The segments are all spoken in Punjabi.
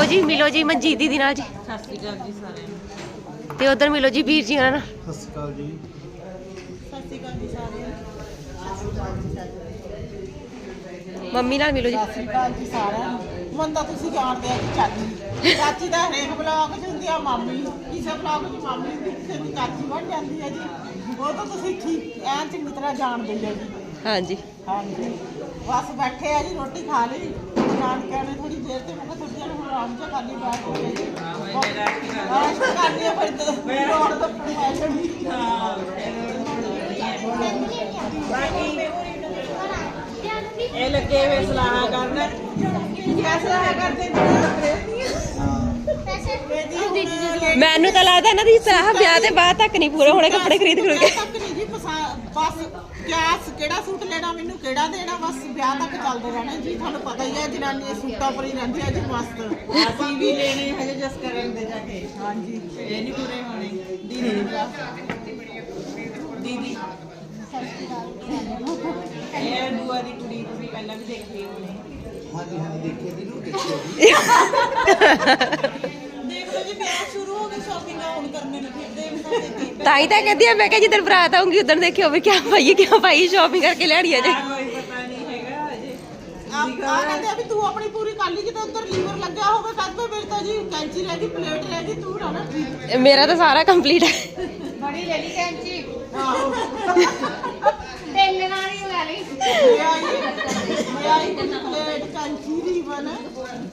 ਲਓ ਜੀ ਮਿਲੋ ਜੀ ਮਨਜੀਤ ਦੀ ਨਾਲ ਜੀ। ਸਤਿ ਸ਼੍ਰੀ ਅਕਾਲ ਜੀ ਸਾਰਿਆਂ ਨੂੰ ਤੇ ਉਧਰ ਮਿਲੋ ਜੀ ਵੀਰ ਜੀ ਨਾਲ। ਸਤਿ ਸ਼੍ਰੀ ਅਕਾਲ ਜੀ ਸਤਿ ਸ਼੍ਰੀ ਅਕਾਲ ਜੀ ਸਾਰਿਆਂ ਮੰਮੀ ਨਾਲ ਮਿਲੋ ਜੀ। ਸਤਿ ਸ਼੍ਰੀ ਅਕਾਲ ਜੀ ਸਾਰਿਆਂ ਨੂੰ ਮਨ ਤਾਂ ਤੁਸੀਂ ਜਾਣਦੇ ਆ ਕਿ ਚਾਚੀ। ਚਾਚੀ ਦਾ ਹਰੇਕ ਬਲੌਗ 'ਚ ਹੁੰਦੀ ਆ ਮਾਮੀ ਕਿਸੇ ਬਲੌਗ 'ਚ ਮਾਮੀ ਹੁੰਦੀ ਕਿਸੇ ਦੀ ਚਾਚੀ ਬਣ ਜਾਂਦੀ ਹੈ ਜੀ। ਉਹ ਤਾਂ ਤੁਸੀਂ ਠੀਕ ਐਨ ਚੰਗੀ ਤਰ੍ਹਾਂ ਜਾਣਦੇ ਹੀ ਆ ਜੀ। ਹਾਂਜੀ। ਹਾਂਜੀ। ਬਸ ਬੈਠੇ ਆ ਜੀ ਰੋਟੀ ਖਾ ਲਈ। ਨੇ ਥੋੜੀ ਦੇਰ ਤੇ ਮੈਂ ਕਿਹਾ ਥੋੜੀ ਦੇਰ ਹੁਣ ਆਰਾਮ ਬੈਠ ਹੋ ਤੇ ਇਹ ਲੱਗੇ ਵੇ ਸਲਾਹ ਕਰਨ। ਕਰਦੇ ਮੈਨੂੰ ਤਾਂ ਲੱਗਦਾ ਇਹਨਾਂ ਦੀ ਸਲਾਹ ਵਿਆਹ ਤੇ ਬਾਅਦ ਤੱਕ ਨਹੀਂ ਪੂਰਾ ਹੋਣੇ ਕੱਪੜੇ ਖਰੀਦ ਖਰੀਦ ਕੇ। ਤੱਕ ਨਹੀਂ ਜੀ ਬਸ। ਕਿਆ ਕਿਹੜਾ ਸੂਟ ਲੈਣਾ ਮੈਨੂੰ ਕਿਹੜਾ ਦੇਣਾ ਬਸ ਵਿਆਹ ਤੱਕ ਚੱਲਦੇ ਰਹਿਣਾ ਜੀ ਤੁਹਾਨੂੰ ਪਤਾ ਹੀ ਹੈ ਜਨਾਨੀ ਸੂਟਾਂ ਪਰ ਹੀ ਰਹਿੰਦੀ ਹੈ ਜੀ ਮਸਤ। ਅਸੀਂ ਵੀ ਲੈਣੇ ਹਜੇ ਜਸ ਕਰਨ ਦੇ ਜਾ ਕੇ। ਹਾਂਜੀ। ਇਹ ਨਹੀਂ ਪੂਰੇ ਹੋਣੇ। ਦੀਦੀ ਦੇ ਦੀਦੀ। ਇਹ ਬੁਆ ਦੀ ਕੁੜੀ ਤੁਸੀਂ ਪਹਿਲਾਂ ਵੀ ਦੇਖੀ ਹੋਣੀ। ਹਾਂਜੀ ਹਾਂਜੀ ਦੇਖਿਆ ਜੀ ਨੂੰ ਦੇਖ ਲਓ ਜੀ ਵਿਆਹ ਸ਼ੁਰੂ ਹੋ ਗਏ ਸ਼ਾਪਿੰਗ ਹੁਣ ਕਰਨੇ ਨੂੰ ਫਿਰਦੇ ਇਹਨਾਂ ਦੇ ਕੀ ਤਾਂ ਹੀ ਤਾਂ ਕਹਿੰਦੀ ਆ ਮੈਂ ਕਿਹਾ ਜਿੱਦਣ ਬਰਾਤ ਆਉਂਗੀ ਉਦੋਂ ਦੇਖਿਓ ਵੀ ਕਿਆ ਪਾਈਏ ਕਿਆ ਪਾਈ ਸ਼ਾਪਿੰਗ ਕਰਕੇ ਲੈਣੀ ਆ ਜੇ। ਕੋਈ ਪਤਾ ਨਹੀਂ ਹੈਗਾ ਅਜੇ ਆਪ ਆ ਕਹਿੰਦੇ ਆ ਵੀ ਤੂੰ ਆਪਣੀ ਪੂਰੀ ਲਈ ਜਦੋਂ ਉੱਧਰ ਲੀਵਰ ਲੱਗਿਆ ਹੋਵੇ ਕਦ ਮੇਰੇ ਤਾਂ ਜੀ ਕੈਂਚੀ ਰਹਿ ਗਈ ਪਲੇਟ ਰਹਿ ਗਈ ਤੂੰ ਨਾ ਠੀਕ ਮੇਰਾ ਤਾਂ ਸਾਰਾ ਕੰਪਲੀਟ ਹੈ ਬੜੀ ਲੈ ਲਈ ਕੈਂਚੀ। ਆਹੋ। ਤੇਲ ਨਾਲ ਹੀ ਲੈ ਲਈ। ਮੈਂ ਆਈ ਮੈਂ ਆਈ ਪਲੇਟ ਕੈਂਚੀ ਲੀਵਰ।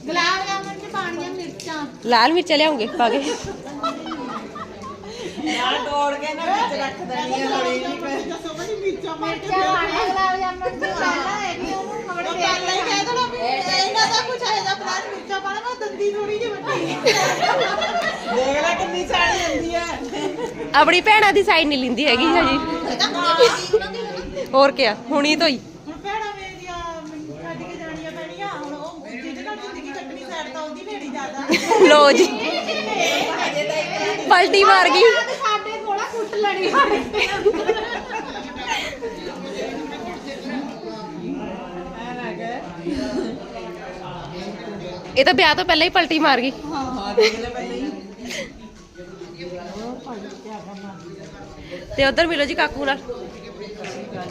ਗੁਲਾਬ ਜਾਮੁਨ ਮਿਰਚਾਂ ਲਾਲ ਮਿਰਚ ਲਿਆਉਂਗੇ ਪਾ ਕੇ। ਯਾਰ ਤੋੜ ਕੇ ਨਾ ਵਿੱਚ ਰੱਖ ਦੇਣੀ ਹੈ ਹੌਲੀ ਜਿਹੀ ਦੱਸੋ ਬੜੀ ਮਿਰਚਾਂ ਮਾਰ ਕੇ ਮਿਰਚਾਂ ਪਾਣੀਆਂ ਗੁਲਾਬ ਜਾਮੁਨ ਚ ਪਾਣਾ ਹੈ ਕਿ ਉਹਨੂੰ ਉਹ ਥੋੜੀ ਪਹਿਲਾਂ ਹੀ ਕਹਿ ਦੇਣਾ ਵੀ ਇਹਨਾਂ ਦਾ ਕੁਝ ਇਹਦਾ ਪਲਾਨ ਮਿਰਚਾਂ ਪਾਣਾ ਮੈਂ ਦੰਦੀ ਥੋੜੀ ਜਿਹੀ ਵੱਡੀ ਦੇਖ ਲੈ ਕਿੰਨੀ ਸਾੜੀ ਹੁੰਦੀ ਹੈ ਆਪਣੀ ਭੈਣਾਂ ਦੀ ਸਾਈਡ ਨਹੀਂ ਲਿੰਦੀ ਹੈਗੀ ਹਜੀ। ਹੋਰ ਕਿਆ ਹੁਣੀ ਤੋਂ ਹੀ ਹੁਣ ਭੈਣਾਂ ਮੇਰੀਆਂ ਮੈਨੂੰ ਛੱਡ ਕੇ ਜਾਣੀਆਂ ਪੈਣੀਆਂ ਹੁਣ ਉਹ ਜਿਹਦੇ ਨਾਲ ਜ਼ਿੰਦਗੀ ਕੱਟਣੀ ਸਾਈਡ ਤਾਂ ਉਹਦੀ ਲੈਣੀ ਜ਼ਿਆਦਾ ਲੋ ਜੀ। ਪਲਟੀ ਮਾਰ ਗਈ। ਸਾਡੇ ਕੋਲ ਕੁੱਟ ਲੜੀ ਇਹ ਤਾਂ ਵਿਆਹ ਤੋਂ ਪਹਿਲਾਂ ਹੀ ਪਲਟੀ ਮਾਰ ਗਈ। ਹਾਂ ਦੇਖ ਲੈ ਪਹਿਲਾਂ ਹੀ ਤੇ ਉਧਰ ਮਿਲੋ ਜੀ ਕਾਕੂ ਨਾਲ।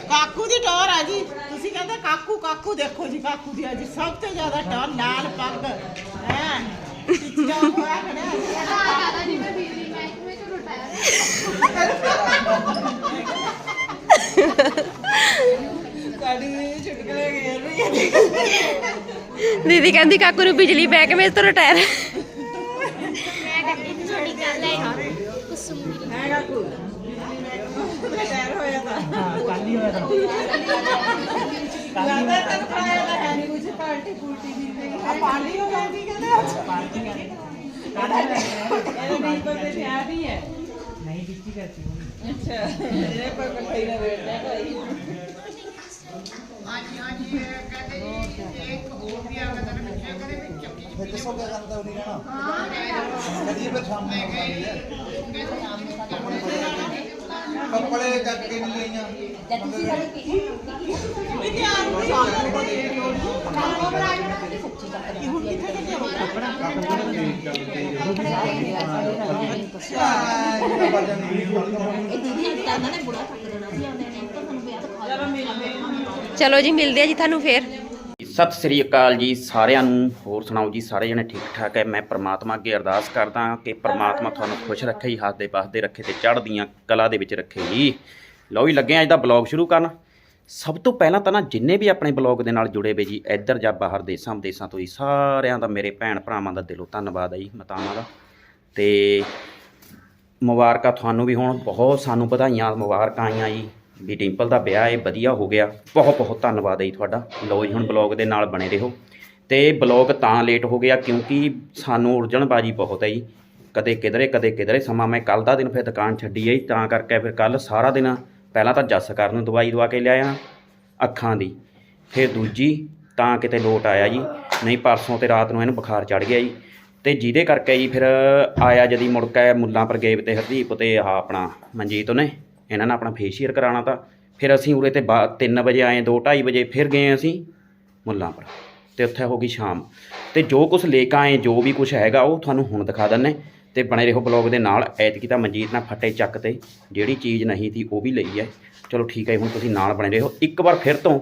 ਕਾਕੂ ਦੀ ਟੌਰ ਆ ਜੀ। ਤੁਸੀਂ ਕਹਿੰਦੇ ਕਾਕੂ ਕਾਕੂ ਦੇਖੋ ਜੀ, ਕਾਕੂ ਦੀ ਅੱਜ ਸਭ ਤੋਂ ਜ਼ਿਆਦਾ ਟੌਰ ਲਾਲ ਪੱਗ ਹੈ ਪਿੱਛਾ ਹੋਇਆ ਖੜਿਆ ਦੀਦੀ ਕਹਿੰਦੀ ਕਾਕੂ ਨੂੰ ਬਿਜਲੀ ਮਹਿਕਮੇ ਤੋਂ ਰਿਟਾਇਰ ਮੈਂ ਗੱਡੀ ਦੀ ਛੋਟੀ ਗੱਲ ਹੈ ਕੁਸੁਮ ਹੈ ਕਾਕੂ ਰਿਟਾਇਰ ਹੋਇਆ ਤਾਂ ਕੱਲ ਹੀ ਹੋਇਆ ਤਾਂ ਲੱਗਦਾ ਤੈਨੂੰ ਖਾਇਆ ਤਾਂ ਹੈ ਨਹੀਂ ਕੁਝ ਪਾਰਟੀ ਪੂਰਟੀ ਦੀ ਨਹੀਂ ਆ ਪਾਰਟੀ ਹੋ ਗਈ ਕਹਿੰਦੇ ਪਾਰਟੀ ਕਹਿੰਦੇ ਕਾਹਦਾ ਇਹਦੇ ਨਹੀਂ ਕੋਈ ਤੇ ਵਿਆਹ ਨਹੀਂ ਹੈ ਨਹੀਂ ਦਿੱਤੀ ਕਰਤੀ ਅੱਛਾ ਇਹ ਕੋਈ ਇਕੱਠੇ ਹੀ ਨਾ ਬੈਠਦਾ ਭਾਈ ਫਿਰ ਦੱਸੋ ਕਿਆ ਕਰਦਾ ਉਹਨੇ ਕਹਿਣਾ ਕਦੀ ਫਿਰ ਸ਼ਾਮ ਨੂੰ ਆਉਂਦੀ ਹੈ ਕੱਪੜੇ ਚੱਕ ਕੇ ਨਹੀਂ ਲਈਆਂ ਵੀ ਧਿਆਨ ਨਹੀਂ ਹੁਣ ਕਿੱਥੇ ਕਿੱਥੇ ਹੋ ਗਿਆ ਚਲੋ ਚਲੋ ਜੀ ਮਿਲਦੇ ਆ ਜੀ ਤੁਹਾਨੂੰ ਫੇਰ। ਸਤਿ ਸ੍ਰੀ ਅਕਾਲ ਜੀ ਸਾਰਿਆਂ ਨੂੰ। ਹੋਰ ਸੁਣਾਓ ਜੀ, ਸਾਰੇ ਜਣੇ ਠੀਕ ਠਾਕ ਹੈ? ਮੈਂ ਪ੍ਰਮਾਤਮਾ ਅੱਗੇ ਅਰਦਾਸ ਕਰਦਾ ਕਿ ਪ੍ਰਮਾਤਮਾ ਤੁਹਾਨੂੰ ਖੁਸ਼ ਰੱਖੇ ਜੀ, ਹੱਸਦੇ ਪਾਸਦੇ ਰੱਖੇ ਤੇ ਚੜ੍ਹਦੀਆਂ ਕਲਾ ਦੇ ਵਿੱਚ ਰੱਖੇ ਜੀ। ਲਓ ਵੀ ਲੱਗੇ ਆ ਅੱਜ ਦਾ ਬਲੌਗ ਸ਼ੁਰੂ ਕਰਨ। ਸਭ ਤੋਂ ਪਹਿਲਾਂ ਤਾਂ ਨਾ, ਜਿੰਨੇ ਵੀ ਆਪਣੇ ਬਲੌਗ ਦੇ ਨਾਲ ਜੁੜੇ ਵੇ ਜੀ, ਇੱਧਰ ਜਾਂ ਬਾਹਰ ਦੇਸਾਂ ਵਿਦੇਸਾਂ ਤੋਂ ਜੀ, ਸਾਰਿਆਂ ਦਾ ਮੇਰੇ ਭੈਣ ਭਰਾਵਾਂ ਦਾ ਦਿਲੋਂ ਧੰਨਵਾਦ ਹੈ ਜੀ, ਮਤਾਵਾਂ ਦਾ। ਤੇ ਮੁਬਾਰਕਾਂ ਤੁਹਾਨੂੰ ਵੀ ਹੁਣ, ਬਹੁਤ ਸਾਨੂੰ ਵਧਾਈਆਂ, ਮੁਬਾਰਕਾਂ ਆਈਆਂ ਜੀ। ਵੀ ਡਿੰਪਲ ਦਾ ਵਿਆਹ ਇਹ ਵਧੀਆ ਹੋ ਗਿਆ। ਬਹੁਤ ਬਹੁਤ ਧੰਨਵਾਦ ਹੈ ਜੀ ਤੁਹਾਡਾ। ਲੋ ਜੀ, ਹੁਣ ਬਲੌਗ ਦੇ ਨਾਲ ਬਣੇ ਰਹੋ। ਤੇ ਬਲੌਗ ਤਾਂ ਲੇਟ ਹੋ ਗਿਆ ਕਿਉਂਕਿ ਸਾਨੂੰ ਉਲਝਣਬਾਜੀ ਬਹੁਤ ਹੈ ਜੀ। ਕਦੇ ਕਿਧਰੇ ਕਦੇ ਕਿਧਰੇ ਸਮਾਂ ਮੈਂ ਕੱਲ ਦਾ ਦਿਨ ਫਿਰ ਦੁਕਾਨ ਛੱਡੀ ਹੈ ਤਾਂ ਕਰਕੇ ਫਿਰ ਕੱਲ ਸਾਰਾ ਦਿਨ ਪਹਿਲਾਂ ਤਾਂ ਜੱਸ ਕਰਨ ਨੂੰ ਦਵਾਈ ਦਵਾ ਕੇ ਲਿਆਇਆ ਅੱਖਾਂ ਦੀ। ਫਿਰ ਦੂਜੀ ਤਾਂ ਕਿਤੇ ਲੋਟ ਆਇਆ ਜੀ। ਨਹੀਂ, ਪਰਸੋਂ ਤੇ ਰਾਤ ਨੂੰ ਇਹਨੂੰ ਬੁਖਾਰ ਚੜ ਗਿਆ ਜੀ। ਤੇ ਜਿਹਦੇ ਕਰਕੇ ਜੀ ਫਿਰ ਆਇਆ ਜਦੀ ਮੁੜ ਕੇ ਮੁੱਲਾਂ ਪਰ ਗਏ ਤੇ ਹਰਦੀਪ ਤੇ ਆ ਆਪਣਾ ਮਨਜੀਤ ਉਹਨੇ। ਇਹਨਾਂ ਨੇ ਆਪਣਾ ਫੇਸ਼ੀਅਲ ਕਰਾਉਣਾ ਤਾਂ। ਫਿਰ ਅਸੀਂ ਉਰੇ ਤੇ 3 ਵਜੇ ਆਏ 2:30 ਵਜੇ ਫਿਰ ਗਏ ਅਸੀਂ ਮੁੱਲਾਂ ਪਰ ਤੇ ਉੱਥੇ ਹੋ ਗਈ ਸ਼ਾਮ। ਤੇ ਜੋ ਕੁਝ ਲੈ ਕੇ ਆਏ ਜੋ ਵੀ ਕੁਝ ਹੈਗਾ, ਉਹ ਤੁਹਾਨੂੰ ਹੁਣ ਦਿਖਾ ਦਿੰਨੇ ਤੇ ਬਣੇ ਰਹੋ ਬਲੌਗ ਦੇ ਨਾਲ। ਐਤਕੀ ਤਾਂ ਮਨਜੀਤ ਨਾਲ ਫੱਟੇ ਚੱਕ ਤੇ ਜਿਹੜੀ ਚੀਜ਼ ਨਹੀਂ ਸੀ, ਉਹ ਵੀ ਲਈ ਹੈ। ਚਲੋ ਠੀਕ ਹੈ, ਹੁਣ ਤੁਸੀਂ ਨਾਲ ਬਣੇ ਰਹੋ। ਇੱਕ ਵਾਰ ਫਿਰ ਤੋਂ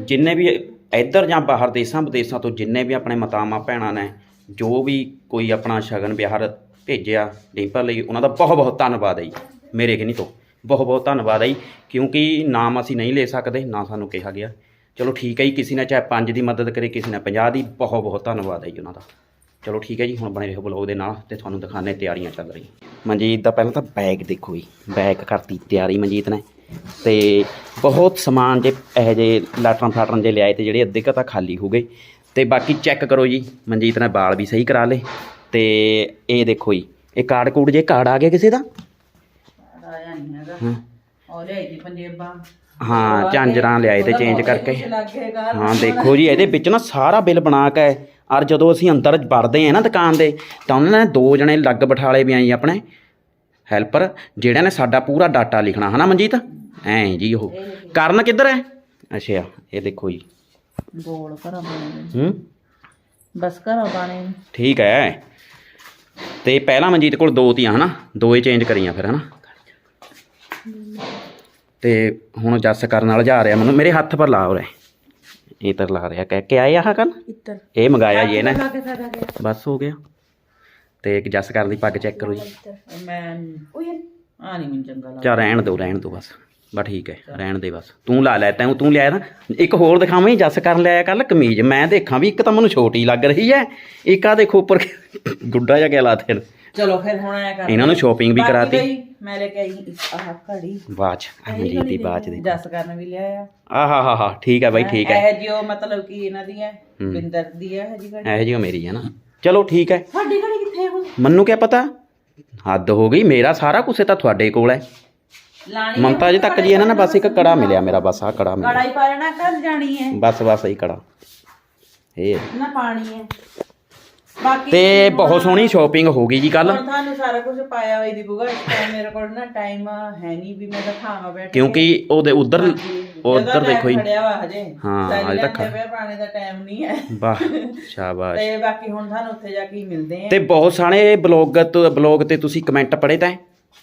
ਜਿੰਨੇ ਵੀ ਇੱਧਰ ਜਾਂ ਬਾਹਰ ਦੇਸ਼ਾਂ ਵਿਦੇਸ਼ਾਂ ਤੋਂ ਜਿੰਨੇ ਵੀ ਆਪਣੇ ਮਾਤਾਵਾਂ, ਭੈਣਾਂ ਨੇ, ਜੋ ਵੀ ਕੋਈ ਆਪਣਾ ਸ਼ਗਨ ਵਿਹਾਰ ਭੇਜਿਆ ਡਿੰਪਲ ਲਈ, ਉਹਨਾਂ ਦਾ ਬਹੁਤ ਬਹੁਤ ਧੰਨਵਾਦ ਹੈ ਜੀ। ਮੇਰੇ ਕਨੀ ਤੋਂ ਬਹੁਤ ਬਹੁਤ ਧੰਨਵਾਦ ਹੈ ਜੀ, ਕਿਉਂਕਿ ਨਾਮ ਅਸੀਂ ਨਹੀਂ ਲੈ ਸਕਦੇ, ਨਾ ਸਾਨੂੰ ਕਿਹਾ ਗਿਆ। ਚਲੋ ਠੀਕ ਹੈ ਜੀ, ਕਿਸੇ ਨੇ ਚਾਹੇ 5 ਦੀ ਮਦਦ ਕਰੇ, ਕਿਸੇ ਨੇ 50 ਦੀ, ਬਹੁਤ ਬਹੁਤ ਧੰਨਵਾਦ ਹੈ ਜੀ ਉਹਨਾਂ ਦਾ। ਚਲੋ ਠੀਕ ਹੈ ਜੀ, ਹੁਣ ਬਣੇ ਰਹੋ ਬਲੌਗ ਦੇ ਨਾਲ ਤੇ ਤੁਹਾਨੂੰ ਦਿਖਾਣੇ ਤਿਆਰੀਆਂ ਚੱਲ ਰਹੀਆਂ। ਮਨਜੀਤ ਦਾ ਪਹਿਲਾਂ ਤਾਂ ਬੈਗ ਦੇਖੋ ਜੀ ਬੈਗ ਕਰਤੀ ਤਿਆਰੀ ਮਨਜੀਤ ਨੇ। ਤੇ ਬਹੁਤ ਸਮਾਨ ਜੇ, ਇਹੋ ਜਿਹੇ ਲਾਟਰਾਂ ਫਾਟਰਾਂ ਜੇ ਲਿਆਏ ਤੇ ਜਿਹੜੇ ਅੱਧੇ ਕੁ ਤਾਂ ਖਾਲੀ ਹੋ ਗਏ। ਤੇ ਬਾਕੀ ਚੈੱਕ ਕਰੋ ਜੀ, ਮਨਜੀਤ ਨੇ ਵਾਲ ਵੀ ਸਹੀ ਕਰਾ ਲਏ। ਤੇ ਇਹ ਦੇਖੋ ਜੀ ਇਹ ਕਾਰਡ ਕੂਡ ਜੇ ਕਾਰਡ ਆ ਗਿਆ ਕਿਸੇ ਦਾ? ਆਇਆ ਨਹੀਂ ਹੈਗਾ। ਹਾਂ। ਉਹ ਲਿਆਈ ਜੀ ਪੰਜੇਬਾਂ। ਹਾਂ ਝਾਂਜਰਾਂ ਲਿਆਏ ਤੇ ਚੇਂਜ ਕਰਕੇ। ਲੱਗੇਗਾ ਹਾਂ ਦੇਖੋ ਜੀ ਇਹਦੇ ਵਿੱਚ ਨਾ ਸਾਰਾ ਬਿੱਲ ਬਣਾ ਕੇ ਔਰ ਜਦੋਂ ਅਸੀਂ ਅੰਦਰ ਵੜਦੇ ਆ ਨਾ ਦੁਕਾਨ ਦੇ ਤਾਂ ਉਹਨਾਂ ਨੇ ਦੋ ਜਣੇ ਲੱਗ ਬਿਠਾਲੇ ਵੀ ਆਈ ਆਪਣੇ ਹੈਲਪਰ ਜਿਹੜਿਆਂ ਨੇ ਸਾਡਾ ਪੂਰਾ ਡਾਟਾ ਲਿਖਣਾ ਹਨਾ ਮਨਜੀਤ? ਐਂ ਜੀ ਉਹ। ਕਰਨ ਕਿੱਧਰ ਹੈ? ਅੱਛਾ ਇਹ ਦੇਖੋ ਜੀ। ਗੋਲ ਘਰਾਂ ਬਣੇ ਹੂੰ। ਬਸ ਘਰਾਂ ਬਣੇ ਠੀਕ ਹੈ। ਤੇ ਪਹਿਲਾਂ ਮਨਜੀਤ ਕੋਲ ਦੋ ਤੀਆਂ ਹਨਾ? ਦੋ ਹੀ ਚੇਂਜ ਕਰੀਆਂ ਫਿਰ ਹਨਾ? ਤੇ ਹੁਣ ਜੱਸ ਕਰਨ ਨਾਲ ਜਾ ਰਿਹਾ ਮੈਨੂੰ। ਮੇਰੇ ਹੱਥ ਪਰ ਲਾ ਉਰੇ। ਇਹ ਤਾਂ ਲਾ ਰਿਹਾ। ਕਹਿ ਕੇ ਆਏ ਆਹ ਇੱਤਰ ਇਹ ਮੰਗਾਇਆ ਜੀ ਇਹਨੇ। ਬਸ ਹੋ ਗਿਆ। ਤੇ ਇੱਕ ਜੱਸ ਕਰਨ ਦੀ ਪੱਗ ਚੈੱਕ ਕਰੋ ਜੀ। ਮੈਂ ਆ ਨਹੀਂ ਮੈਨੂੰ ਚੰਗਾ ਲੱਗਦਾ। ਚਾ ਰਹਿਣ ਦਿਓ ਰਹਿਣ ਦਿਓ ਬਸ। ਬਸ ਠੀਕ ਹੈ ਰਹਿਣ ਦੇ ਬਸ। ਤੂੰ ਲਾ ਲੈ ਤੈਨੂੰ ਤੂੰ ਲਿਆਇਆ ਨਾ। ਇੱਕ ਹੋਰ ਦਿਖਾਵਾਂ ਜੱਸ ਕਰਨ ਲਿਆਇਆ ਕੱਲ ਕਮੀਜ਼। ਮੈਂ ਦੇਖਾਂ ਵੀ ਇੱਕ ਤਾਂ ਮੈਨੂੰ ਛੋਟੀ ਲੱਗ ਰਹੀ ਹੈ ਇੱਕ ਆ ਦੇਖੋ ਉੱਪਰ ਗੁੱਡਾ ਜਿਹਾ ਗਿਆ ਲਾਤੇ ਨੇ। ਚਲੋ ਫਿਰ ਹੁਣ ਐ ਕਰ। ਇਹਨਾਂ ਨੂੰ shopping ਵੀ ਕਰਾਤੀ। ਮੈਂ ਲੈ ਕੇ ਆਈ ਆਹ ਘੜੀ। ਬਾਚ ਅਮਜੀਤ ਦੀ ਬਾਚ ਦੀ ਜਸ ਕਰਨ ਵੀ ਲਿਆਇਆ। ਆਹਾ ਹਾ ਹਾ ਠੀਕ ਹੈ ਬਾਈ ਠੀਕ ਹੈ। ਇਹ ਜਿਓ ਮਤਲਬ ਕਿ ਇਹਨਾਂ ਦੀ ਹੈ। ਬਿੰਦਰ ਦੀ ਹੈ ਹਜੀ ਘੜੀ। ਇਹ ਜਿਹੀ ਮੇਰੀ ਹੈ ਨਾ। ਚਲੋ ਠੀਕ ਹੈ। ਸਾਡੀ ਘੜੀ ਕਿੱਥੇ ਹੁਣ? ਮੈਨੂੰ ਕੀ ਪਤਾ? ਹੱਦ ਹੋ ਗਈ ਮੇਰਾ ਸਾਰਾ ਕੁਝ ਤਾਂ ਤੁਹਾਡੇ ਕੋਲ ਹੈ। ਲਾਣੀ ਮਮਤਾ ਜੀ ਤੱਕ ਜੀ ਇਹਨਾਂ ਨੇ ਬਸ ਇੱਕ ਕੜਾ ਮਿਲਿਆ ਮੇਰਾ ਬਸ ਆ ਕੜਾ ਮਿਲਿਆ। ਕੜਾਈ ਪਾ ਲੈਣਾ ਕਰ ਜਾਣੀ ਹੈ ਬਸ ਬਸ ਇਹ ਕੜਾ। ਇਹ। ਨਾ ਪਾਣੀ ਹੈ। ਬਾਕੀ ਤੇ ਬਹੁਤ ਸੋਹਣੀ ਸ਼ਾਪਿੰਗ ਹੋ ਗਈ ਜੀ ਕੱਲ ਹੁਣ ਤੁਹਾਨੂੰ ਸਾਰਾ ਕੁਝ ਪਾਇਆ ਹੋਈ ਦੀ ਬੁਗਾ ਇਸ ਟਾਈਮ ਮੇਰੇ ਕੋਲ ਨਾ ਟਾਈਮ ਹੈ ਨਹੀਂ ਵੀ ਮੈਂ ਦਿਖਾਵਾਂ ਬੈਠ ਕੇ। ਕਿਉਂਕਿ ਉਹਦੇ ਉਧਰ ਉਧਰ ਦੇਖੋ ਜੀ। ਖੜਿਆ ਵਾ ਹਜੇ। ਹਾਂ, ਹਜੇ ਤੱਕ। ਪਿਆ, ਪਾਣੀ ਦਾ ਟਾਈਮ ਨਹੀਂ ਹੈ। ਵਾਹ ਸ਼ਾਬਾਸ਼। ਤੇ ਬਾਕੀ ਹੁਣ ਤੁਹਾਨੂੰ ਉੱਥੇ ਜਾ ਕੇ ਹੀ ਮਿਲਦੇ ਆ ਤੇ ਬਹੁਤ ਸਾਰੇ ਬਲੌਗ ਤੋਂ ਬਲੌਗ ਤੇ ਤੁਸੀਂ ਕਮੈਂਟ ਪੜ੍ਹੇ ਤਾਂ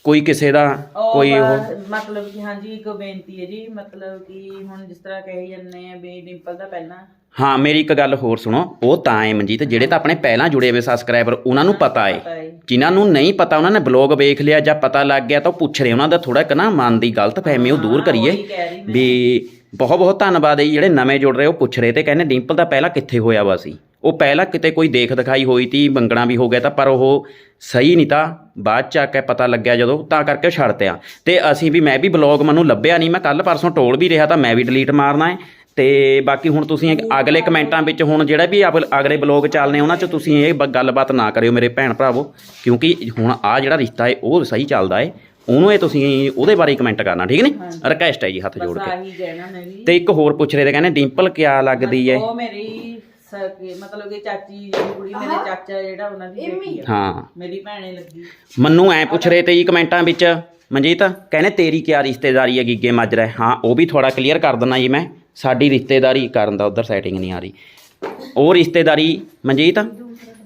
ਕੋਈ ਕਿਸੇ ਦਾ ਕੋਈ ਉਹ ਮਤਲਬ ਕਿ ਹਾਂਜੀ ਇੱਕ ਬੇਨਤੀ ਹੈ ਜੀ ਮਤਲਬ ਕਿ ਹੁਣ ਜਿਸ ਤਰ੍ਹਾਂ ਕਹੀ ਜਾਂਦੇ ਆ ਵੀ ਡਿੰਪਲ ਦਾ ਪਹਿਲਾਂ। ਹਾਂ ਮੇਰੀ ਇੱਕ ਗੱਲ ਹੋਰ ਸੁਣੋ ਉਹ ਤਾਂ ਹੈ ਮਨਜੀਤ ਜਿਹੜੇ ਤਾਂ ਆਪਣੇ ਪਹਿਲਾਂ ਜੁੜੇ ਹੋਏ ਸਬਸਕ੍ਰਾਈਬਰ ਉਹਨਾਂ ਨੂੰ ਪਤਾ ਹੈ। ਜਿਨ੍ਹਾਂ ਨੂੰ ਨਹੀਂ ਪਤਾ ਉਹਨਾਂ ਨੇ ਬਲੌਗ ਵੇਖ ਲਿਆ ਜਾਂ ਪਤਾ ਲੱਗ ਗਿਆ ਤਾਂ ਉਹ ਪੁੱਛ ਰਹੇ ਉਹਨਾਂ ਦਾ ਥੋੜਾ ਇੱਕ ਨਾ ਮਨ ਦੀ ਗਲਤ ਫਹਿਮੀ ਉਹ ਦੂਰ ਹਾਂ, ਕਰੀਏ। ਉਹੀ ਕਹਿ ਰਹੀ ਮੈਂ। ਵੀ ਬਹੁਤ ਬਹੁਤ ਧੰਨਵਾਦ ਹੈ ਜੀ ਜਿਹੜੇ ਨਵੇਂ ਜੁੜ ਰਹੇ ਉਹ ਪੁੱਛ ਰਹੇ ਤੇ ਕਹਿੰਦੇ ਡਿੰਪਲ ਦਾ ਪਹਿਲਾਂ ਕਿੱਥੇ ਹੋਇਆ ਵਾ ਸੀ? ਉਹ ਪਹਿਲਾਂ ਕਿਤੇ ਕੋਈ ਦੇਖ ਦਿਖਾਈ ਹੋਈ ਤੀ ਮੰਗਣਾ ਵੀ ਹੋ ਗਿਆ ਤਾਂ ਪਰ ਉਹ ਸਹੀ ਨਹੀਂ ਤਾਂ ਬਾਅਦ ਚ ਆ ਕੇ ਪਤਾ ਲੱਗਿਆ ਜਦੋਂ ਤਾਂ ਕਰਕੇ ਉਹ ਛੱਡਤਿਆ। ਤੇ ਅਸੀਂ ਵੀ ਮੈਂ ਵੀ ਬਲੌਗ ਮੈਨੂੰ ਲੱਭਿਆ ਨਹੀਂ ਮੈਂ ਕੱਲ ਪਰਸੋਂ ਟੋਲ ਵੀ ਰਿਹਾ ਤਾਂ ਮੈਂ ਵੀ ਡਿਲੀਟ ਮਾਰਨਾ ਹੈ। ਤੇ ਬਾਕੀ ਹੁਣ ਤੁਸੀਂ ਅਗਲੇ ਕਮੈਂਟਾਂ ਵਿੱਚ ਹੁਣ ਜਿਹੜਾ ਵੀ ਅਗਲ- ਅਗਲੇ ਬਲੌਗ ਚੱਲਨੇ ਉਹਨਾਂ 'ਚ ਤੁਸੀਂ ਇਹ ਗੱਲਬਾਤ ਨਾ ਕਰਿਓ ਮੇਰੇ ਭੈਣ ਭਰਾਵੋ ਕਿਉਂਕਿ ਹੁਣ ਆ ਜਿਹੜਾ ਰਿਸ਼ਤਾ ਹੈ ਉਹ ਸਹੀ ਚੱਲਦਾ ਹੈ। ਉਹਨੂੰ ਇਹ ਤੁਸੀਂ ਉਹਦੇ ਬਾਰੇ ਕਮੈਂਟ ਕਰਨਾ ਠੀਕ ਨਹੀਂ? ਰਿਕਵੈਸਟ ਹੈ ਜੀ ਹੱਥ ਜੋੜ ਕੇ। ਤੇ ਇੱਕ ਹੋਰ ਪੁੱਛ ਰਹੇ ਤੇ ਕਹਿੰਦੇ ਡਿੰਪਲ ਕਿਆ ਲੱਗਦੀ ਹੈ? ਉਹ ਮੇਰੀ ਸਕੇ ਮਤਲਬ ਕਿ ਚਾਚੀ ਦੀ ਕੁੜੀ ਮੇਰੇ ਚਾਚਾ ਜਿਹੜਾ ਉਹਨਾਂ ਦੀ ਬੇਟੀ ਆ। ਹਾਂ। ਮੇਰੀ ਭੈਣੇ ਲੱਗੀ। ਮੰਨੂ ਐ ਪੁੱਛ ਰਹੇ ਤੇ ਜੀ ਕਮੈਂਟਾਂ ਵਿੱਚ। ਮਨਜੀਤ ਕਹਿੰਦੇ ਤੇਰੀ ਕਿਆ ਰਿਸ਼ਤੇਦਾਰੀ ਹੈ ਗਿੱਗੇ ਮਾਜਰਾ ਹਾਂ ਉਹ ਵੀ ਥੋੜਾ ਕਲੀਅਰ ਕਰ ਦਿੰਦਾ ਜੀ ਮੈਂ। ਸਾਡੀ ਰਿਸ਼ਤੇਦਾਰੀ ਕਰਨ ਦਾ ਉਧਰ ਸੈਟਿੰਗ ਨਹੀਂ ਆ ਰਹੀ। ਉਹ ਰਿਸ਼ਤੇਦਾਰੀ ਮਨਜੀਤ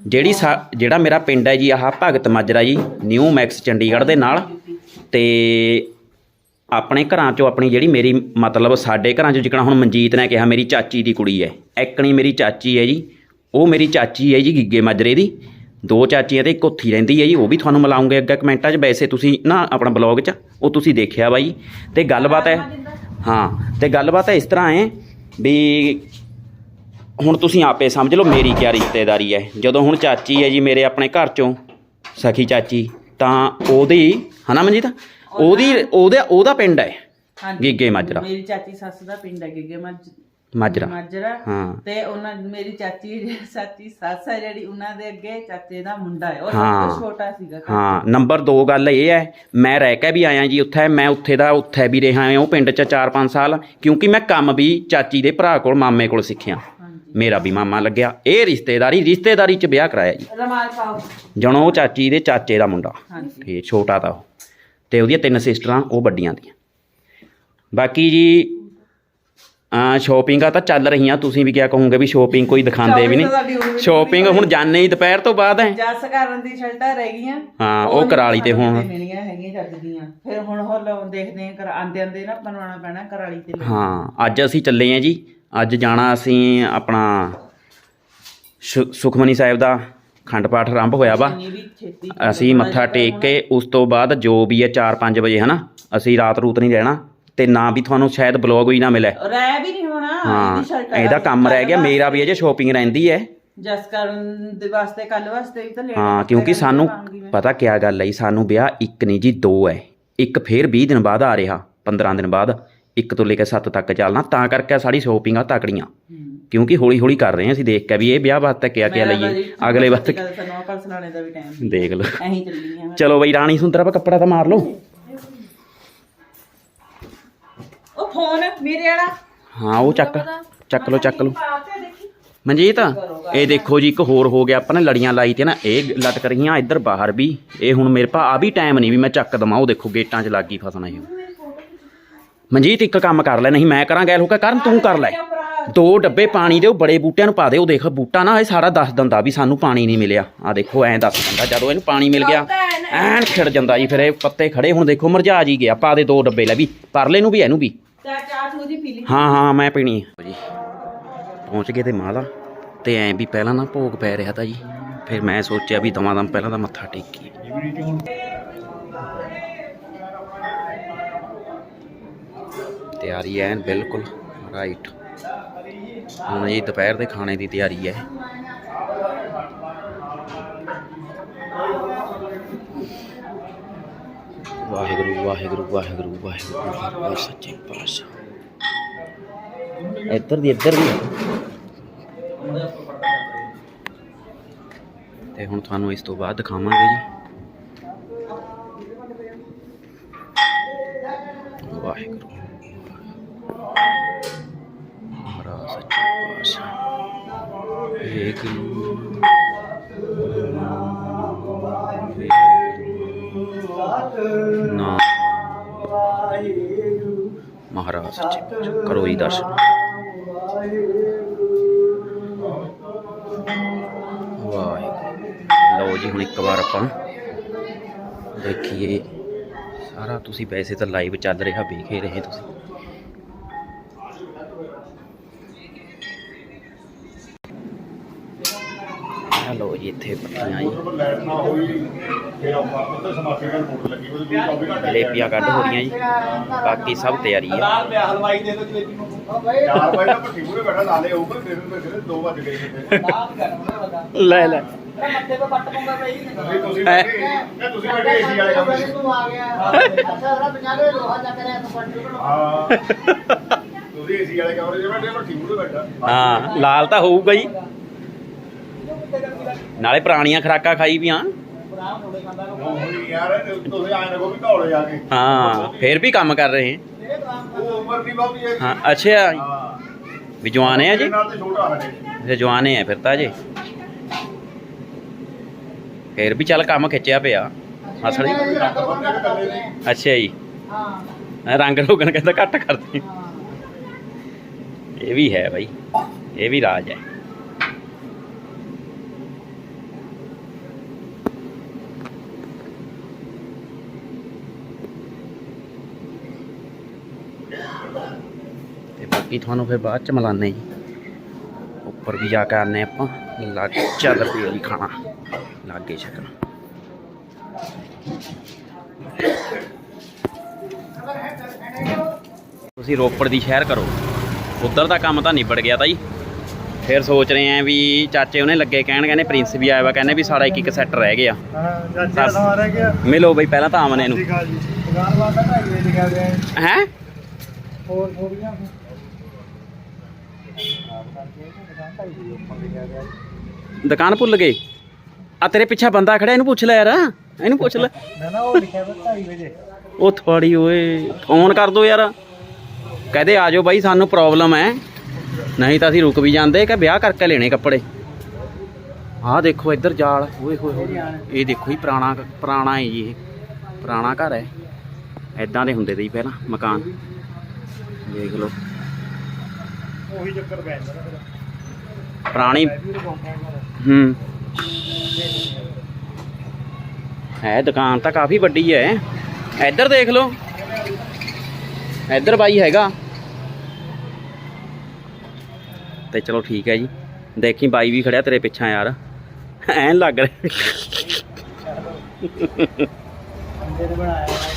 ਜਿਹੜੀ ਸਾ- ਜਿਹੜਾ ਮੇਰਾ ਪਿੰਡ ਹੈ ਜੀ ਆਹ ਭਗਤ ਮਾਜਰਾ ਜੀ ਨਿਊ ਮੈਕਸ ਚੰਡੀਗੜ੍ਹ ਦੇ ਨਾਲ। ਤੇ ਆਪਣੇ ਘਰਾਂ ਚੋਂ ਆਪਣੀ ਜਿਹੜੀ ਮੇਰੀ ਮਤਲਬ ਸਾਡੇ ਘਰਾਂ ਚੋਂ ਜਿਕਣਾ ਹੁਣ ਮਨਜੀਤ ਨੇ ਕਿਹਾ, ਮੇਰੀ ਚਾਚੀ ਦੀ ਕੁੜੀ ਹੈ। ਐਕਣੀ ਮੇਰੀ ਚਾਚੀ ਹੈ ਜੀ। ਉਹ ਮੇਰੀ ਚਾਚੀ ਹੈ ਜੀ ਗਿੱਗੇ ਮਾਜਰੇ ਦੀ। ਦੋ ਚਾਚੀਆਂ ਤੇ ਇੱਕ ਉੱਥੀ ਰਹਿੰਦੀ ਹੈ ਜੀ। ਉਹ ਵੀ ਤੁਹਾਨੂੰ ਮਿਲਾਉਂਗੇ ਅੱਗੇ ਕਮੈਂਟਾਂ 'ਚ। ਵੈਸੇ ਤੁਸੀਂ ਨਾ ਆਪਣਾ ਬਲੌਗ 'ਚ, ਉਹ ਤੁਸੀਂ ਦੇਖਿਆ ਬਾਈ। ਤੇ ਗੱਲਬਾਤ ਹੈ ਹਾਂ, ਤੇ ਗੱਲਬਾਤ ਹੈ ਇਸ ਤਰ੍ਹਾਂ ਹੈ ਵੀ ਹੁਣ ਤੁਸੀਂ ਆਪੇ ਸਮਝ ਲਓ ਮੇਰੀ ਕਿਆ ਰਿਸ਼ਤੇਦਾਰੀ ਹੈ। ਜਦੋਂ ਹੁਣ ਚਾਚੀ ਹੈ ਜੀ ਮੇਰੇ ਆਪਣੇ ਘਰ ਚੋਂ, ਸਖੀ ਚਾਚੀ, ਤਾਂ ਉਹਦੀ ਹਨਾ ਮਨਜੀਤ? ਉਹਦੀ ਉਹਦਾ ਉਹਦਾ ਪਿੰਡ ਹੈ ਹਾਂਜੀ। ਗਿੱਗੇ ਮਾਜਰਾ। ਮੇਰੀ ਚਾਚੀ ਸੱਸ ਦਾ ਪਿੰਡ ਹੈ ਗਿੱਗੇ ਮੱਝ ਮਾਜਰਾ। ਮਾਜਰਾ। ਹਾਂ। ਤੇ ਉਹਨਾਂ ਮੇਰੀ ਚਾਚੀ ਚਾਚੀ ਸੱਸ ਹੈ ਜਿਹੜੀ ਉਹਨਾਂ ਦੇ ਅੱਗੇ ਚਾਚੇ ਦਾ ਮੁੰਡਾ ਹੈ। ਉਹ ਹਾਂ। ਸਭ ਤੋਂ ਛੋਟਾ ਸੀਗਾ। ਹਾਂ ਨੰਬਰ 2 ਗੱਲ ਇਹ ਹੈ ਮੈਂ ਰਹਿ ਕੇ ਵੀ ਆਇਆ ਜੀ ਉੱਥੇ ਮੈਂ ਉੱਥੇ ਦਾ ਉੱਥੇ ਵੀ ਰਿਹਾ ਹਾਂ ਉਹ ਪਿੰਡ 'ਚ 4-5 ਸਾਲ ਕਿਉਂਕਿ ਮੈਂ ਕੰਮ ਵੀ ਚਾਚੀ ਦੇ ਭਰਾ ਕੋਲ ਮਾਮੇ ਕੋਲ ਸਿੱਖਿਆ। ਹਾਂਜੀ। ਮੇਰਾ ਵੀ ਮਾਮਾ ਲੱਗਿਆ। ਇਹ ਰਿਸ਼ਤੇਦਾਰੀ ਰਿਸ਼ਤੇਦਾਰੀ 'ਚ ਵਿਆਹ ਕਰਾਇਆ ਜੀ। ਰਮਾਲ ਪਾਓ ਜਣੋ ਉਹ ਚਾਚੀ ਦੇ ਚਾਚੇ ਦਾ ਮੁੰਡਾ। ਹਾਂਜੀ। ਛੋਟਾ ਤਾਂ ਉਹ। ਤੇ ਉਹਦੀਆਂ ਤਿੰਨ ਸਿਸਟਰਾਂ ਉਹ ਵੱਡੀਆਂ ਦੀਆਂ। ਬਾਕੀ ਜੀ ਆ ਸ਼ਾਪਿੰਗਾਂ ਤਾਂ ਚੱਲ ਰਹੀਆਂ। ਤੁਸੀਂ ਵੀ ਕਿਆ ਕਹੋਗੇ ਵੀ ਸ਼ਾਪਿੰਗ ਕੋਈ ਦਿਖਾਉਂਦੇ ਵੀ ਨਹੀਂ? ਸ਼ਾਪਿੰਗ ਹੁਣ ਜਾਣੇ ਹੀ ਦੁਪਹਿਰ ਤੋਂ ਬਾਅਦ ਹੈ। ਜੱਸ ਕਰਨ ਦੀ ਸ਼ਰਟਾਂ ਰਹਿ ਗਈਆਂ। ਹਾਂ, ਉਹ ਕਰਾਲੀ ਤੇ ਹੁਣ। ਮਿਲੀਆਂ ਹੈਗੀਆਂ ਦੀਆਂ। ਫਿਰ ਹੁਣ ਹੋਰ ਦੇਖਦੇ ਆਂ ਕਰ ਆਂਦੇ ਆਂਦੇ ਨਾ ਬਣਵਾਉਣਾ ਪੈਣਾ ਕਰਾਲੀ ਤੇ ਹਾਂ ਅੱਜ ਅਸੀਂ ਚੱਲੇ ਆਂ ਜੀ। ਅੱਜ ਜਾਣਾ ਅਸੀਂ ਆਪਣਾ ਸੁਖਮਨੀ ਸਾਹਿਬ ਦਾ। ਖੰਡ ਪਾਠ ਆਰੰਭ ਹੋਇਆ ਵਾ। ਵੀ ਅਸੀਂ ਮੱਥਾ ਟੇਕ ਕੇ ਉਸ ਤੋਂ ਬਾਅਦ ਜੋ ਵੀ ਹੈ 4-5 ਵਜੇ ਹਨਾ? ਅਸੀਂ ਰਾਤ ਰੂਤ ਨਹੀਂ ਰਹਿਣਾ ਤੇ ਨਾ ਵੀ ਤੁਹਾਨੂੰ ਸ਼ਾਇਦ ਬਲੌਗ ਹੀ ਨਾ ਮਿਲੇ। ਰਹਿ ਵੀ ਨਹੀਂ ਹੋਣਾ ਹਾਂ ਇਹਦੀ ਕੰਮ ਰਹਿ ਗਿਆ ਮੇਰਾ ਵੀ ਅਜੇ ਸ਼ਾਪਿੰਗ ਰਹਿੰਦੀ ਹੈ। ਜਸ ਕਰਨ ਦੇ ਵਾਸਤੇ ਕੱਲ ਵਾਸਤੇ ਵੀ ਤਾਂ ਲੈਣਾ ਹਾਂ ਕਿਉਂਕਿ ਸਾਨੂੰ ਪਤਾ ਕਿਆ ਗੱਲ ਹੈ ਸਾਨੂੰ ਵਿਆਹ ਇੱਕ ਨਹੀਂ ਜੀ ਦੋ ਹੈ। ਇੱਕ ਫੇਰ 20 ਦਿਨ ਬਾਅਦ ਆ ਰਿਹਾ 15 ਦਿਨ ਬਾਅਦ। ਇੱਕ ਤੋਂ ਲੈ ਕੇ 7 ਤੱਕ ਚੱਲਣਾ ਤਾਂ ਕਰਕੇ ਸਾਡੀ ਸ਼ੋਪਿੰਗਾਂ ਤਕੜੀਆਂ। ਕਿਉਂਕਿ ਹੌਲੀ ਹੌਲੀ ਕਰ ਰਹੇ ਹਾਂ ਅਸੀਂ ਦੇਖ ਕੇ ਵੀ ਇਹ ਵਿਆਹ ਵਾਸਤੇ ਕਿਆ ਕਿਆ ਲਈਏ ਅਗਲੇ ਵਾਸਤੇ ਕੱਲ ਸਾਨੂੰ ਕੱਲ ਸੁਣਾਣੇ ਦਾ ਵੀ ਟਾਈਮ ਦੇਖ ਲਓ। ਐਂ ਚੱਲੀ ਬਈ ਰਾਣੀ ਸੁੰਦਰਾ ਪਾ ਕੱਪੜਾ ਤਾਂ ਮਾਰ ਲਓ। ਉਹ ਫੋਨ ਮੇਰੇ ਵਾਲਾ। ਹਾਂ ਉਹ ਚੱਕ ਚੱਕ ਲਓ ਚੱਕ ਲਓ। ਮਨਜੀਤ ਇਹ ਦੇਖੋ ਜੀ ਇੱਕ ਹੋਰ ਹੋ ਗਿਆ ਆਪਾਂ ਨੇ ਲੜੀਆਂ ਲਾਈ ਤੇ ਨਾ ਇਹ ਲਟਕ ਰਹੀਆਂ ਇੱਧਰ ਬਾਹਰ ਵੀ। ਇਹ ਹੁਣ ਮੇਰੇ ਪਾ ਆ ਵੀ ਟਾਈਮ ਨਹੀਂ ਵੀ ਮੈਂ ਚੱਕ ਦਵਾਂ ਉਹ ਦੇਖੋ ਗੇਟਾਂ 'ਚ ਲੱਗੀ ਫਸਣਾ ਇਹ। ਮਨਜੀਤ ਇੱਕ ਕੰਮ ਕਰ ਲੈ ਨਹੀਂ ਮੈਂ ਕਰਾਂ ਗੈਲ ਹੋ ਕੇ ਕਰਨ ਤੂੰ ਕਰ ਲੈ। ਦੋ ਡੱਬੇ ਪਾਣੀ ਦੇ ਉਹ ਬੜੇ ਬੂਟਿਆਂ ਨੂੰ ਪਾ ਦੇ ਉਹ ਦੇਖ ਬੂਟਾ ਨਾ ਇਹ ਸਾਰਾ ਦੱਸ ਦਿੰਦਾ ਵੀ ਸਾਨੂੰ ਪਾਣੀ ਨਹੀਂ ਮਿਲਿਆ। ਆ ਦੇਖੋ ਐਂ ਦੱਸ ਦਿੰਦਾ ਜਦੋਂ ਇਹਨੂੰ ਪਾਣੀ ਮਿਲ ਗਿਆ ਐਨ ਖਿੜ ਜਾਂਦਾ ਜੀ ਫਿਰ ਇਹ ਪੱਤੇ ਖੜੇ ਹੁਣ ਦੇਖੋ ਮਰਜਾ ਜੀ ਗਿਆ। ਪਾ ਦੇ ਦੋ ਡੱਬੇ ਲੈ ਵੀ ਪਰਲੇ ਨੂੰ ਵੀ ਇਹਨੂੰ ਵੀ। ਹਾਂ ਹਾਂ ਮੈਂ ਪੀਣੀ ਹੈ ਜੀ ਪਹੁੰਚ ਗਏ ਤੇ ਮਾਲਾ। ਤੇ ਐਂ ਵੀ ਪਹਿਲਾਂ ਨਾ ਭੋਗ ਪੈ ਰਿਹਾ ਤਾਂ ਜੀ ਫਿਰ ਮੈਂ ਸੋਚਿਆ ਵੀ ਦਵਾਂ ਦਮ ਪਹਿਲਾਂ ਤਾਂ ਮੱਥਾ ਟੇਕੀਏ ਤਿਆਰੀ ਐਨ ਬਿਲਕੁਲ ਰਾਈਟ ਹੁਣ ਜੀ ਦੁਪਹਿਰ ਦੇ ਖਾਣੇ ਦੀ ਤਿਆਰੀ ਹੈ। ਵਾਹਿਗੁਰੂ ਵਾਹਿਗੁਰੂ ਵਾਹਿਗੁਰੂ ਵਾਹਿਗੁਰੂ ਸੱਚੇ ਪਾਤਸ਼ਾਹ। ਇੱਧਰ ਦੀ ਇੱਧਰ ਦੀ। ਤੇ ਹੁਣ ਤੁਹਾਨੂੰ ਇਸ ਤੋਂ ਬਾਅਦ ਦਿਖਾਵਾਂਗੇ ਜੀ। ਪਾਤਸ਼ਾਹ ਕਰੋ ਜੀ ਦਰਸ਼ਨ ਵਾਹਿਗੁਰੂ ਲਓ ਜੀ ਹੁਣ ਇੱਕ ਵਾਰ ਆਪਾਂ ਦੇਖੀਏ ਸਾਰਾ ਤੁਸੀਂ ਵੈਸੇ ਤਾਂ ਲਾਈਵ ਚੱਲ ਰਿਹਾ ਵੇਖ ਹੀ ਰਹੇ ਤੁਸੀਂ ਵਿੱਚ 24 ਘੰਟੇ ਜਲੇਬੀਆਂ ਕੱਢ ਹੋ ਰਹੀਆਂ ਜੀ। ਬਾਕੀ ਸਭ ਤਿਆਰੀ ਹੈ ਬੈਠਾ ਲਾ ਲੇ ਹੋਊਗਾ ਫਿਰ ਫਿਰ ਫਿਰ 2 ਵਜ ਗਏ ਕਿਤੇ। ਲੈ ਲੈ। ਤੁਸੀਂ ਤੁਸੀਂ ਬੈਠੇ ਤੁਸੀਂ ਏਸੀ ਵਾਲੇ ਕਮਰੇ 'ਚ। ਹਾਂ। ਤੁਸੀਂ ਏਸੀ ਵਾਲੇ ਕਮਰੇ 'ਚ ਬੈਠੇ ਭੱਟੀ ਮੂਰੇ ਬੈਠਾ। ਹਾਂ ਲਾਲ ਤਾਂ ਹੋਊਗਾ ਹੀ ਨਾਲੇ ਪੁਰਾਣੀਆਂ ਖਰਾਕਾਂ ਖਾਈ ਵੀ ਹਾਂ ਆ ਹਾਂ ਫਿਰ ਵੀ ਕੰਮ ਕਰ ਰਹੇ। ਹੈ ਹਾਂ ਅੱਛਾ। ਹਾਂ ਵੀ ਜਵਾਨੇ ਆ ਜੀ? ਇਹ ਜਵਾਨੇ ਆ ਫਿਰ ਤਾਂ ਜੇ। ਫਿਰ ਵੀ ਚੱਲ ਕੰਮ ਖਿੱਚਿਆ ਪਿਆ। ਅਸਲ ਅੱਛਾ ਜੀ। ਹਾਂ। ਰੰਗ ਰੋਗਨ ਕਹਿੰਦਾ ਘੱਟ ਕਰਦੇ। ਇਹ ਵੀ ਹੈ ਬਾਈ। ਇਹ ਵੀ ਰਾਜ ਹੈ। ਬਾਕੀ ਤੁਹਾਨੂੰ ਫਿਰ ਬਾਅਦ ਚ ਮਿਲਾਨੇ ਜੀ। ਉੱਪਰ ਵੀ ਜਾ ਕੇ ਆਨੇ ਆਪਾਂ। ਲੱਗ ਚੱਲ ਪਈ ਜੀ ਖਾਣਾ। ਲਾਗੇ ਛਕਣਾ ਤੁਸੀਂ ਰੋਪੜ ਦੀ ਸ਼ਹਿਰ ਕਰੋ। ਉਧਰ ਦਾ ਕੰਮ ਤਾਂ ਨਿਬੜ ਗਿਆ ਤਾਂ ਜੀ ਫਿਰ ਸੋਚ ਰਹੇ ਆਂ ਵੀ ਚਾਚੇ ਉਹਨੇ ਲੱਗੇ ਕਹਿਣ ਕਹਿੰਦੇ ਪ੍ਰਿੰਸ ਵੀ ਆਇਆ ਵਾ ਕਹਿੰਦੇ ਵੀ ਸਾਡਾ ਇੱਕ ਇੱਕ ਸੈੱਟ ਰਹਿ ਗਿਆ। ਹਾਂ ਬਸ। ਚਾਚਾ ਦਾ ਰਹਿ ਗਿਆ। ਮਿਲੋ ਬਈ ਪਹਿਲਾਂ ਤਾਂ ਆਮਨੇ ਨੂੰ। ਹੈ। ਹੈ ਹੋਰ ਲਿਖਿਆ ਗਿਆ ਹੈ। ਦੁਕਾਨ ਭੁੱਲ ਗਏ? ਆ ਤੇਰੇ ਪਿੱਛੇ ਬੰਦਾ ਖੜਾ ਇਹਨੂੰ ਪੁੱਛ ਲੈ ਯਾਰ, ਇਹਨੂੰ ਪੁੱਛ ਲੈ। ਨਾ ਨਾ ਉਹ ਲਿਖਿਆ ਵਾ ਵਜੇ ਉਹ ਥੋੜੀ ਓਏ, ਫੋਨ ਕਰ ਦੋ ਯਾਰ। ਕਹਦੇ ਆ ਜਾਓ ਬਾਈ, ਸਾਨੂੰ ਪ੍ਰੋਬਲਮ ਹੈ। ਨਹੀਂ ਤਾਂ ਅਸੀਂ ਰੁਕ ਵੀ ਜਾਂਦੇ, ਕਿ ਵਿਆਹ ਕਰਕੇ ਲੈਣੇ ਕੱਪੜੇ। ਆਹ ਦੇਖੋ ਇੱਧਰ ਜਾਲ, ਓਏ ਹੋਏ ਹੋਏ। ਇਹ ਦੇਖੋ ਜੀ ਪੁਰਾਣਾ ਪੁਰਾਣਾ ਹੈ ਜੀ ਇਹ। ਪੁਰਾਣਾ ਘਰ ਹੈ। ਐਦਾਂ ਦੇ ਹੁੰਦੇ ਸੀ ਪਹਿਲਾਂ ਮਕਾਨ। ਦੇਖ ਲਓ। ਉਹੀ ਚੱਕਰ ਪੈ ਜਾਂਦਾ ਨਾ ਫਿਰ। ਪੁਰਾਣੀ ਮੈਂ ਵੀ ਉਹ ਪਾਉਂਦਾ ਹੂੰ। ਹੈ ਦੁਕਾਨ ਤਾਂ ਕਾਫੀ ਵੱਡੀ ਹੈ। ਇੱਧਰ ਦੇਖ ਲਓ। ਇੱਧਰ ਬਾਈ ਹੈਗਾ। ਤੇ ਚਲੋ ਠੀਕ ਹੈ ਜੀ। ਦੇਖੀ ਬਾਈ ਵੀ ਖੜਿਆ ਤੇਰੇ ਪਿੱਛਾ ਯਾਰ। ਐਨ ਲੱਗ ਰਿਹਾ। ਬੰਦੇ ਨੇ ਬਣਾਇਆ।